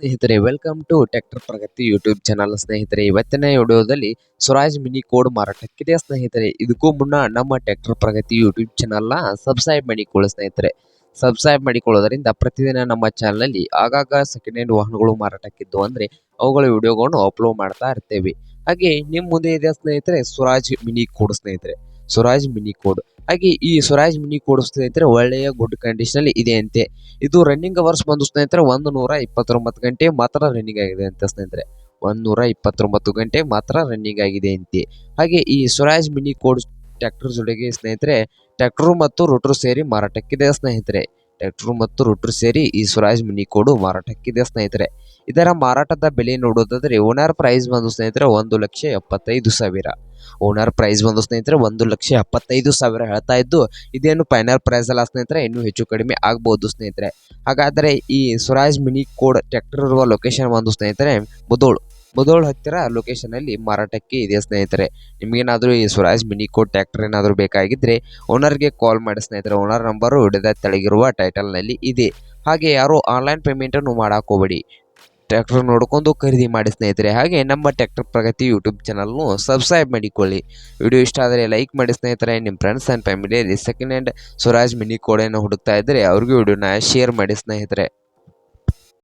ಸ್ನೇಹಿತರೆ welcome to tractor Pragati YouTube channel ಸ್ನೇಹಿತರೆ, ಇವತ್ತಿನ ವಿಡಿಯೋದಲ್ಲಿ ಸ್ವರಾಜ್ ಮಿನಿ ಕೋಡ್ ಮಾರಾಟಕ್ಕಿದೆ. ಸ್ನೇಹಿತರೆ, ಇದಕ್ಕೂ ಮುನ್ನ ನಮ್ಮ ಟ್ರ್ಯಾಕ್ಟರ್ ಪ್ರಗತಿ ಯೂಟ್ಯೂಬ್ ಚಾನಲ್ನ ಸಬ್ಸ್ಕ್ರೈಬ್ ಮಾಡಿಕೊಳ್ಳಿ ಸ್ನೇಹಿತರೆ. ಸಬ್ಸ್ಕ್ರೈಬ್ ಮಾಡಿಕೊಳ್ಳೋದರಿಂದ ಪ್ರತಿದಿನ ನಮ್ಮ ಚಾನಲಲ್ಲಿ ಆಗಾಗ ಸೆಕೆಂಡ್ ಹ್ಯಾಂಡ್ ವಾಹನಗಳು ಮಾರಾಟಕ್ಕಿದ್ದು ಅಂದರೆ ಅವುಗಳ ವಿಡಿಯೋಗಳನ್ನು ಅಪ್ಲೋಡ್ ಮಾಡ್ತಾ ಇರ್ತೇವೆ. ಹಾಗೆ ನಿಮ್ಮ ಮುಂದೆ ಇದೆ ಸ್ನೇಹಿತರೆ ಸ್ವರಾಜ್ ಮಿನಿ ಕೋಡ್ ಸ್ನೇಹಿತರೆ. ಸ್ವರಾಜ್ ಮಿನಿ ಕೋಡ್ ಹಾಗೆ ಈ ಸ್ವರಾಜ್ ಮಿನಿ ಕೋಡ್ ಸ್ನೇಹಿತರೆ, ಒಳ್ಳೆಯ ಗುಡ್ ಕಂಡೀಷನ್ ಅಲ್ಲಿ ಇದೆ ಅಂತೆ. ಇದು ರನ್ನಿಂಗ್ ಅವರ್ಸ್ ಬಂದು ಸ್ನೇಹಿತರೆ ಒಂದು ನೂರ ಇಪ್ಪತ್ತೊಂಬತ್ತು ಗಂಟೆ ಮಾತ್ರ ರನ್ನಿಂಗ್ ಆಗಿದೆ ಅಂತ ಸ್ನೇಹಿತರೆ. ಒಂದು ನೂರ ಇಪ್ಪತ್ತೊಂಬತ್ತು ಗಂಟೆ ಮಾತ್ರ ರನ್ನಿಂಗ್ ಆಗಿದೆ ಅಂತೆ. ಹಾಗೆ ಈ ಸ್ವರಾಜ್ ಮಿನಿ ಕೋಡ್ ಟ್ರ್ಯಾಕ್ಟರ್ ಜೊತೆಗೆ ಸ್ನೇಹಿತರೆ ಟ್ರ್ಯಾಕ್ಟರ್ ಮತ್ತು ರೋಟರ್ ಸೇರಿ ಮಾರಾಟಕ್ಕಿದೆ ಸ್ನೇಹಿತರೆ. ಟ್ರ್ಯಾಕ್ಟರ್ ಮತ್ತು ರೋಟರ್ ಸೇರಿ ಈ ಸ್ವರಾಜ್ ಮಿನಿ ಕೋಡು ಮಾರಾಟಕ್ಕಿದೆ ಸ್ನೇಹಿತರೆ. ಇದರ ಮಾರಾಟದ ಬೆಲೆ ನೋಡೋದಾದ್ರೆ ಓನರ್ ಪ್ರೈಸ್ ಬಂದು ಸ್ನೇಹಿತರೆ, ಒಂದು ಲಕ್ಷ ಎಪ್ಪತ್ತೈದು ಸಾವಿರ. ಓನರ್ ಪ್ರೈಸ್ ಬಂದು ಸ್ನೇಹಿತರೆ, ಒಂದು ಲಕ್ಷ ಎಪ್ಪತ್ತೈದು ಸಾವಿರ ಹೇಳ್ತಾ ಇದ್ದು, ಇದೇನು ಫೈನಲ್ ಪ್ರೈಸ್ ಅಲ್ಲ ಸ್ನೇಹಿತರೆ, ಇನ್ನೂ ಹೆಚ್ಚು ಕಡಿಮೆ ಆಗ್ಬೋದು ಸ್ನೇಹಿತರೆ. ಹಾಗಾದರೆ ಈ ಸ್ವರಾಜ್ ಮಿನಿ ಕೋಡ್ ಟ್ರ್ಯಾಕ್ಟರ್ ಇರುವ ಲೊಕೇಶನ್ ಬಂದು ಸ್ನೇಹಿತರೆ, ಮುದೋಳು ಮುದೋಳು ಹತ್ತಿರ ಲೊಕೇಶನ್ ಅಲ್ಲಿ ಮಾರಾಟಕ್ಕೆ ಇದೆ ಸ್ನೇಹಿತರೆ. ನಿಮಗೇನಾದರೂ ಈ ಸ್ವರಾಜ್ ಮಿನಿ ಕೋಡ್ ಟ್ರ್ಯಾಕ್ಟರ್ ಏನಾದರೂ ಬೇಕಾಗಿದ್ದರೆ ಓನರ್ಗೆ ಕಾಲ್ ಮಾಡಿ ಸ್ನೇಹಿತರೆ. ಓನರ್ ನಂಬರು ಹಿಡಿದ ತೆಳಗಿರುವ ಟೈಟಲ್ನಲ್ಲಿ ಇದೆ. ಹಾಗೆ ಯಾರು ಆನ್ಲೈನ್ ಪೇಮೆಂಟನ್ನು ಮಾಡಾಕೋಬೇಡಿ ಟ್ರ್ಯಾಕ್ಟರ್ ನೋಡ್ಕೊಂಡು ಖರೀದಿ ಮಾಡಿ ಸ್ನೇಹಿತರೆ. ಹಾಗೆ ನಮ್ಮ ಟ್ರ್ಯಾಕ್ಟರ್ ಪ್ರಗತಿ ಯೂಟ್ಯೂಬ್ ಚಾನಲ್ನು ಸಬ್ಸ್ಕ್ರೈಬ್ ಮಾಡಿಕೊಳ್ಳಿ. ವಿಡಿಯೋ ಇಷ್ಟ ಆದರೆ ಲೈಕ್ ಮಾಡಿ ಸ್ನೇಹಿತರೆ. ನಿಮ್ಮ ಫ್ರೆಂಡ್ಸ್ ಆ್ಯಂಡ್ ಫ್ಯಾಮಿಲಿಯಲ್ಲಿ ಸೆಕೆಂಡ್ ಹ್ಯಾಂಡ್ ಸ್ವರಾಜ್ ಮಿನಿ ಕೋಡೆಯನ್ನು ಹುಡುಕ್ತಾ ಇದ್ದರೆ ಅವ್ರಿಗೂ ವಿಡಿಯೋನ ಶೇರ್ ಮಾಡಿ ಸ್ನೇಹಿತರೆ.